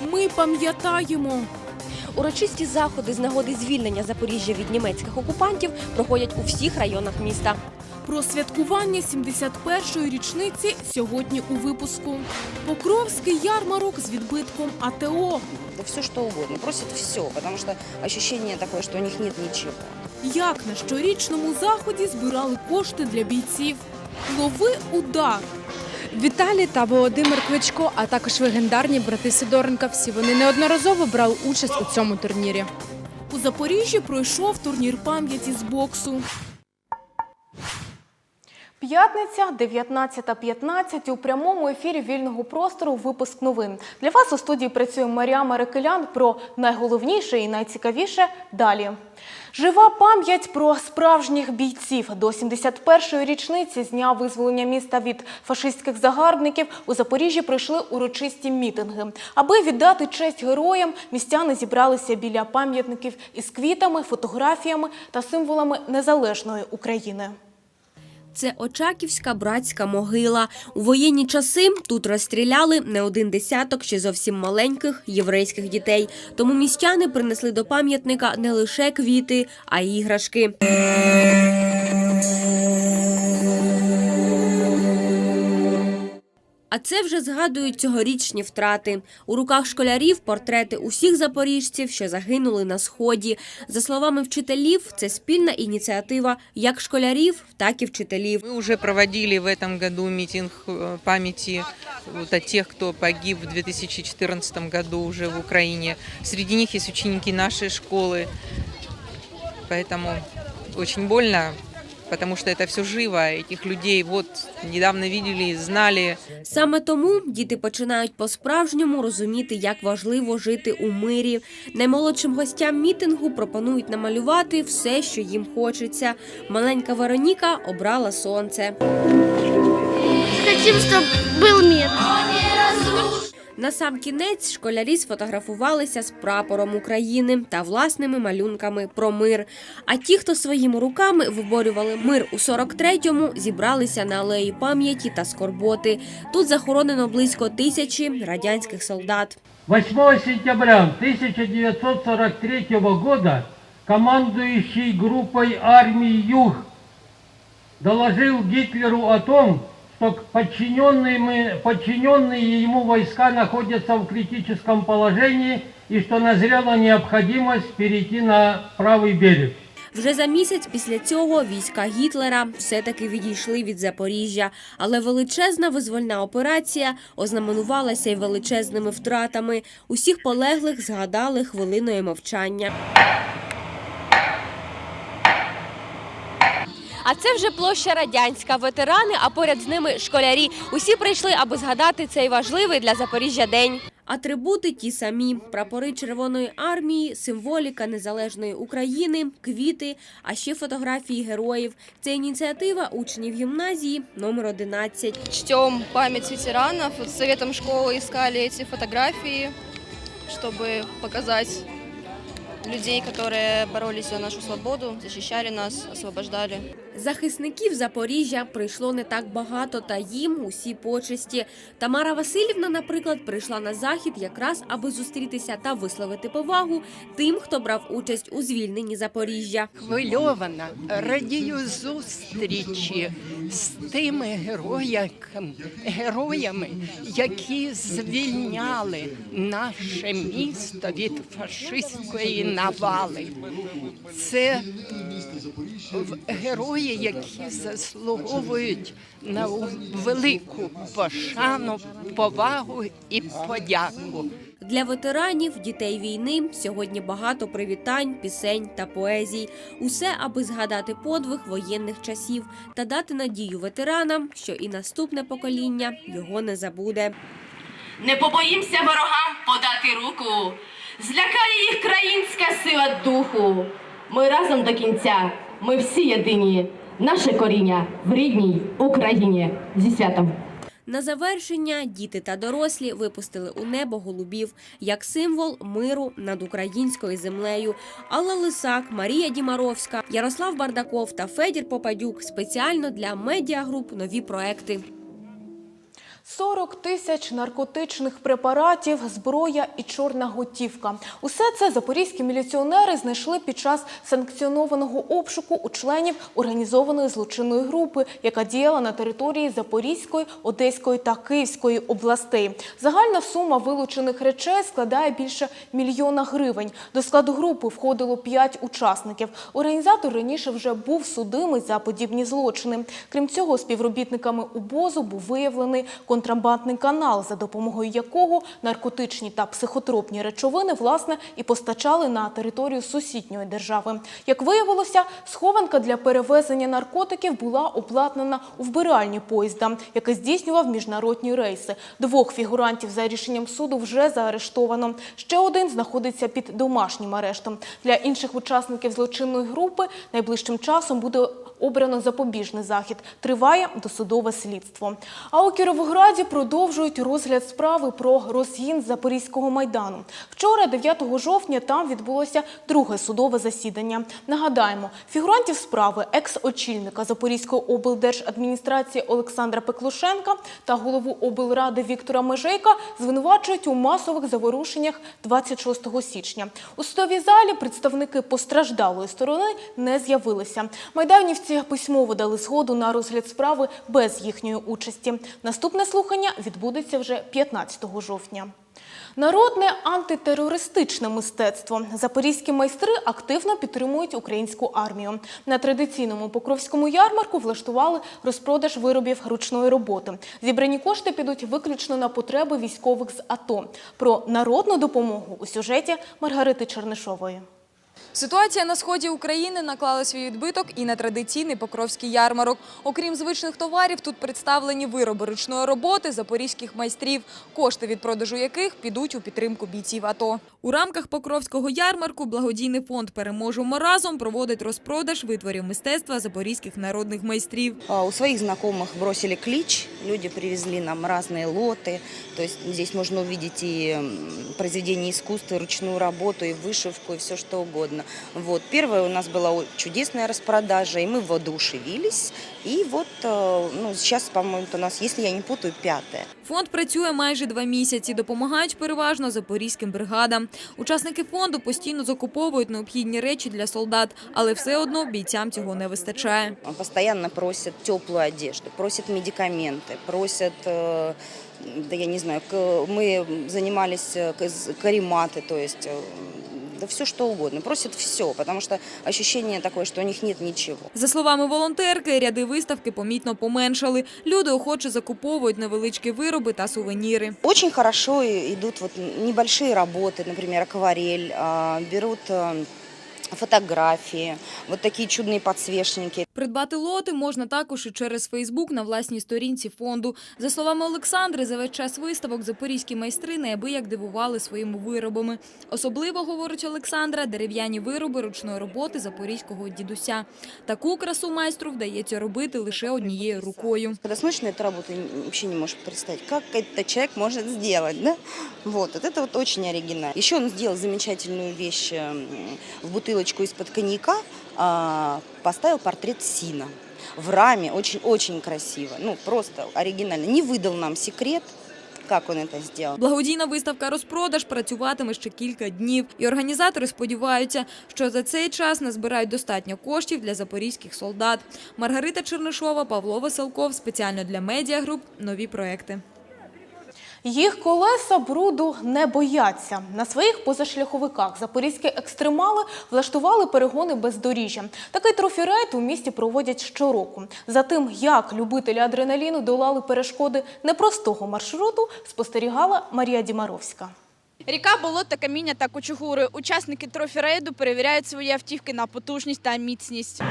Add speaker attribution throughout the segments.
Speaker 1: Ми пам'ятаємо.
Speaker 2: Урочисті заходи з нагоди звільнення Запоріжжя від німецьких окупантів проходять у всіх районах міста.
Speaker 1: Про святкування 71-ї річниці сьогодні у випуску. Покровський ярмарок з відбитком АТО.
Speaker 3: Да все что угодно, просят все, потому что ощущение такое, что у них нет ничего.
Speaker 1: Як на щорічному заході збирали кошти для бійців. Лови удар.
Speaker 4: Віталій та Володимир Кличко, а також легендарні брати Сидоренка. Всі вони неодноразово брали участь у цьому турнірі.
Speaker 1: У Запоріжжі пройшов турнір пам'яті з боксу. П'ятниця, 19.15 у прямому ефірі вільного простору випуск новин. Для вас у студії працює Марія Марикелян про найголовніше і найцікавіше далі. Жива пам'ять про справжніх бійців. До 71-ї річниці з дня визволення міста від фашистських загарбників у Запоріжжі пройшли урочисті мітинги. Аби віддати честь героям, містяни зібралися біля пам'ятників із квітами, фотографіями та символами незалежної України.
Speaker 2: Це Очаківська братська могила. У воєнні часи тут розстріляли не один десяток ще зовсім маленьких єврейських дітей. Тому містяни принесли до пам'ятника не лише квіти, а й іграшки. А це вже згадують цьогорічні втрати. У руках школярів портрети усіх запоріжців, що загинули на сході. За словами вчителів, це спільна ініціатива як школярів, так і вчителів.
Speaker 5: Мы уже проводили в этом году митинг э, памяти вот о тех, кто погиб в 2014 году уже в Украине. Среди них есть ученики нашей школы. Поэтому очень больно, потому что это все живо. Этих людей вот недавно видели, знали.
Speaker 2: Саме тому діти починають по-справжньому розуміти, як важливо жити у мирі. Наймолодшим гостям мітингу пропонують намалювати все, що їм хочеться. Маленька Вероніка обрала сонце.
Speaker 6: Хотим, чтобы был мир.
Speaker 2: На сам кінець школярі сфотографувалися з прапором України та власними малюнками про мир. А ті, хто своїми руками виборювали мир у 43-му, зібралися на алеї пам'яті та скорботи. Тут захоронено близько тисячі радянських солдат.
Speaker 7: 8 сентября 1943 года командующий группой армии «Юг» доложил Гитлеру о том, что подчиненные, мы- подчиненные ему войска находятся в критическом положении и что назрела необходимость перейти на правый берег.
Speaker 2: Вже за місяць після цього війська Гітлера все-таки відійшли від Запоріжжя, але величезна визвольна операція ознаменувалася й величезними втратами. Усіх полеглих згадали хвилиною мовчання. А це вже площа радянська. Ветерани, а поряд з ними школярі. Усі прийшли, аби згадати цей важливий для Запоріжжя день. Атрибути ті самі: прапори Червоної армії, символіка незалежної України, квіти, а ще фотографії героїв. Це ініціатива учнів гімназії номер 11.
Speaker 8: чтем память ветеранов. Вот с советом школы искали эти фотографии, чтобы показать людей, которые боролись за нашу свободу, защищали нас, освобождали.
Speaker 2: Захисників Запоріжжя прийшло не так багато, та їм усі почесті. Тамара Васильівна, наприклад, прийшла на захід якраз аби зустрітися та висловити повагу тим, хто брав участь у звільненні Запоріжжя.
Speaker 9: хвильована, радію зустрічі з тими героями, які звільняли наше місто від фашистської навали. Це в- герої, які заслуговують на велику пошану, повагу і подяку.
Speaker 2: Для ветеранів, дітей війни сьогодні багато привітань, пісень та поезій. Усе, аби згадати подвиг воєнних часів та дати надію ветеранам, що і наступне покоління його не забуде.
Speaker 10: Не побоїмося ворогам подати руку. Злякає їх країнська сила духу. Ми разом до кінця. Ми всі єдині. Наше коріння в рідній Україні. Зі святом.
Speaker 2: На завершення діти та дорослі випустили у небо голубів як символ миру над українською землею. Алла Лисак, Марія Дімаровська, Ярослав Бардаков та Федір Попадюк спеціально для медіагруп нові проекти.
Speaker 1: 40 тисяч наркотичних препаратів, зброя і чорна готівка. Усе це запорізькі міліціонери знайшли під час санкціонованого обшуку у членів організованої злочинної групи, яка діяла на території Запорізької, Одеської та Київської областей. Загальна сума вилучених речей складає більше мільйона гривень. До складу групи входило п'ять учасників. Організатор раніше вже був судимий за подібні злочини. Крім цього, співробітниками УБОЗу був виявлений контрабандний канал, за допомогою якого наркотичні та психотропні речовини власне і постачали на територію сусідньої держави. Як виявилося, схованка для перевезення наркотиків була обладнана у вбиральні поїзда, який здійснював міжнародні рейси. Двох фігурантів за рішенням суду вже заарештовано. Ще один знаходиться під домашнім арештом. Для інших учасників злочинної групи найближчим часом буде обрано запобіжний захід. Триває досудове слідство. А у Кіровограді продовжують розгляд справи про розгін Запорізького майдану. Вчора, 9 жовтня, там відбулося друге судове засідання. Нагадаємо, фігурантів справи екс-очільника Запорізької облдержадміністрації Олександра Пеклушенка та голову облради Віктора Межейка звинувачують у масових заворушеннях 26 січня. У судовій залі представники постраждалої сторони не з'явилися. Майданівці письмово дали згоду на розгляд справи без їхньої участі. Наступне слухання відбудеться вже 15 жовтня. Народне антитерористичне мистецтво. Запорізькі майстри активно підтримують українську армію. На традиційному Покровському ярмарку влаштували розпродаж виробів ручної роботи. Зібрані кошти підуть виключно на потреби військових з АТО. Про народну допомогу у сюжеті Маргарити Чернишової.
Speaker 11: Ситуація на сході України наклала свій відбиток і на традиційний покровський ярмарок. Окрім звичних товарів, тут представлені вироби ручної роботи запорізьких майстрів, кошти від продажу яких підуть у підтримку бійців АТО. У рамках покровського ярмарку благодійний фонд «Переможемо разом» проводить розпродаж витворів мистецтва запорізьких народних майстрів.
Speaker 3: А, У своих знакомых бросили клич, люди привезли нам разные лоты. То есть здесь можно увидеть и м, произведения искусства, и ручную работу, и вышивку, и все что угодно. Вот. Первая у нас была о- чудесная распродажа, и мы воодушевились. И вот э, ну, сейчас, по-моему, у нас, если я не путаю, пятая.
Speaker 11: Фонд працює майже два місяці. Допомагають переважно запорізьким бригадам. Учасники фонду постійно закуповують необхідні речі для солдат, але все одно бійцям цього не вистачає.
Speaker 3: Постоянно просят теплую одежду, просят медикаменты, просят, э, да я не знаю, к- мы занимались э, к- из- карематы, то есть э, да все что угодно. Просят все, потому что ощущение такое, что у них нет ничего.
Speaker 11: За словами волонтерки, ряди виставки помітно поменшали. Люди охоче закуповують невеличкі вироби та сувеніри.
Speaker 3: Очень хорошо идут вот небольшие работы, например, акварель, берут э, фотографии, вот такие чудные подсвечники.
Speaker 11: Придбати лоти можна також і через Фейсбук на власній сторінці фонду. За словами Олександри, за весь час виставок запорізькі майстри неабияк дивували своїми виробами. Особливо, говорить Олександра, дерев'яні вироби ручної роботи запорізького дідуся. Таку красу майстру вдається робити лише однією рукою.
Speaker 3: Когда смотришь на эту работу, н- вообще не можешь представить, как этот человек может сделать, да? Вот, вот это вот очень оригинально. Еще он сделал замечательную вещь м, в бутылочку из-под коньяка, а, поставил портрет Сина. В раме очень-очень красиво, ну просто оригинально. Не выдал нам секрет, как он это сделал.
Speaker 11: Благодійна виставка розпродаж працюватиме ще кілька днів. І організатори сподіваються, що за цей час назбирають достатньо коштів для запорізьких солдат. Маргарита Чернишова, Павло Веселков. Спеціально для медіагруп. Нові проекти.
Speaker 1: Їх колеса бруду не бояться. На своїх позашляховиках запорізькі екстремали влаштували перегони бездоріжжя. Такий трофірейд у місті проводять щороку. За тим, як любителі адреналіну долали перешкоди непростого маршруту, спостерігала Марія Дімаровська.
Speaker 12: Ріка, болото, каміння та кучугури. Учасники трофі-рейду перевіряють свої автівки на потужність та міцність.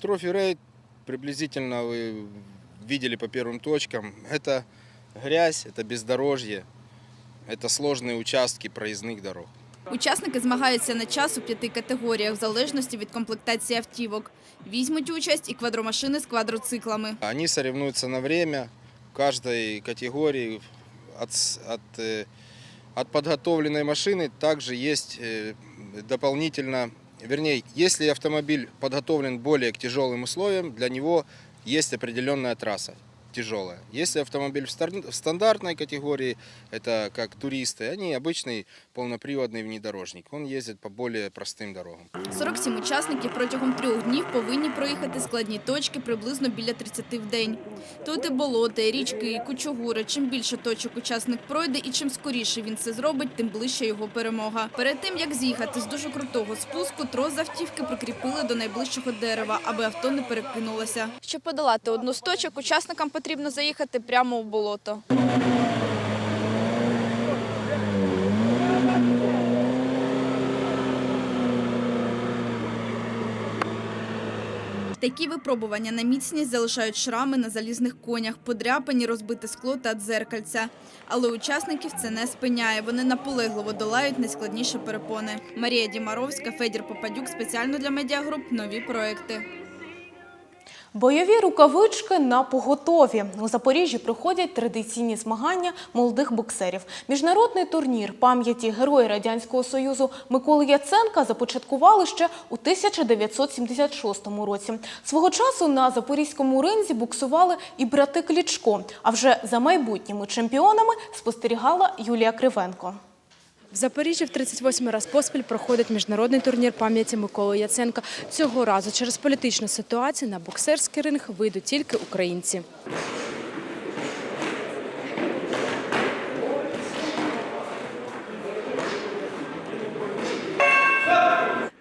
Speaker 13: Трофи-рейд приблизительно видели по первым точкам. Это грязь, это бездорожье, это сложные участки проездных дорог.
Speaker 12: Учасники змагаються на час у п'яти категоріях в залежності від комплектації автівок. Візьмуть участь і квадромашини з квадроциклами.
Speaker 13: Они соревнуются на время в каждой категории. От, с- от, э, от подготовленной машины также есть э, дополнительно, вернее, если автомобиль подготовлен более к тяжелым условиям, для него есть определенная трасса тяжелая. Если автомобиль в стар- в стандартной категории, это как туристы, они обычный полноприводный внедорожник. Он ездит по более простым дорогам.
Speaker 12: 47 учасників протягом трьох днів повинні проїхати складні точки приблизно біля 30 в день. Тут і болота, і річки, і кучугури. Чим більше точок учасник пройде і чим скоріше він це зробить, тим ближче його перемога. Перед тим, як з'їхати з дуже крутого спуску, трос автівки прикріпили до найближчого дерева, аби авто не перекинулося. Щоб подолати одну з точок, учасникам потрібно заїхати прямо у болото. Такі випробування на міцність залишають шрами на залізних конях, подряпані, розбите скло та дзеркальця. Але учасників це не спиняє. Вони наполегливо долають найскладніші перепони. Марія Дімаровська, Федір Попадюк спеціально для медіагруп нові проекти.
Speaker 1: Бойові рукавички на поготові. У Запоріжжі проходять традиційні змагання молодих боксерів. Міжнародний турнір пам'яті Герої Радянського Союзу Миколи Яценка започаткували ще у 1976 році. Свого часу на запорізькому ринзі буксували і брати Клічко. А вже за майбутніми чемпіонами спостерігала Юлія Кривенко.
Speaker 4: В Запоріжжі в 38 раз поспіль проходить міжнародний турнір пам'яті Миколи Яценка. Цього разу через політичну ситуацію на боксерський ринг вийдуть тільки українці.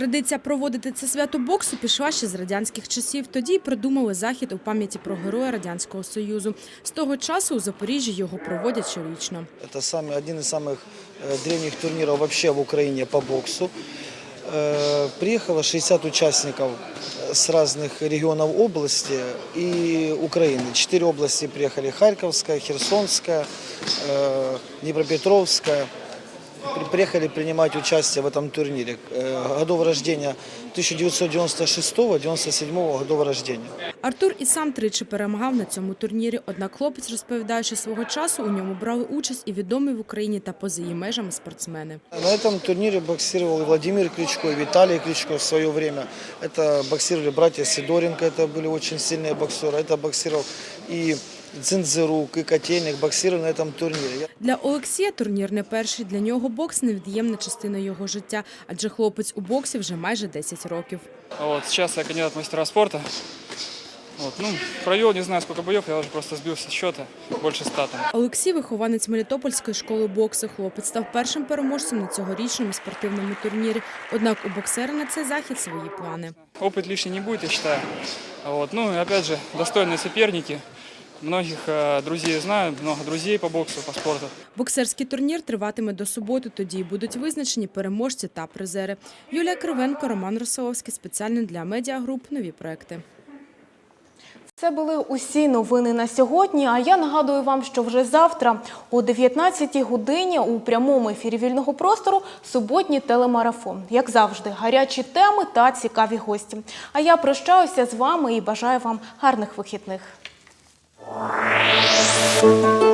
Speaker 4: Традиція проводити це свято боксу пішла ще з радянських часів. Тоді й придумали захід у пам'яті про героя Радянського Союзу. З того часу у Запоріжжі його проводять щорічно.
Speaker 14: Это самый, один из самых э, древних турниров вообще в Украине по боксу. Э, Приехало 60 участников э, с разных регионов области и Украины. Четыре области приехали. Харьковская, Херсонская, э, Днепропетровская. При- Приехали принимать участие в этом турнире. Э, Годов рождения 1996-97 годов рождения.
Speaker 4: Артур і сам тричі перемагав на цьому турнірі. Однак хлопець розповідає, що свого часу у ньому брали участь і відомі в Україні та поза її межами спортсмени.
Speaker 14: На этом турнире боксировал и Владимир Кличко, и Виталий Кличко в свое время. Это боксировали братья Сидоренко, это были очень сильные боксеры. Это боксировал и Дзинзерук, и Котельник, боксировали на этом турнире. Я-
Speaker 4: Для Олексія турнір не перший. Для нього бокс невід'ємна частина його життя, адже хлопець у боксі вже майже 10 років.
Speaker 15: Вот, сейчас я кандидат в мастера спорта. Вот, ну, провел не знаю сколько боев, я уже просто сбился с счета, больше ста там.
Speaker 4: Олексій вихованець Мелітопольської школи боксу. Хлопець став першим переможцем на цьогорічному спортивному турнірі. Однак у боксера на цей захід свої плани.
Speaker 15: Опыт лишний не будет, я считаю. Вот, ну и опять же, достойные соперники. Многих э, друзей знаю, много друзей по боксу, по спорту.
Speaker 4: Боксерський турнір триватиме до суботи. Тоді будуть визначені переможці та призери. Юлія Кривенко, Роман Росоловський. Спеціально для медіагруп. Нові проекти.
Speaker 1: Це були усі новини на сьогодні. А я нагадую вам, що вже завтра о 19-й годині у прямому ефірі вільного простору суботній телемарафон. Як завжди, гарячі теми та цікаві гості. А я прощаюся з вами і бажаю вам гарних вихідних. Música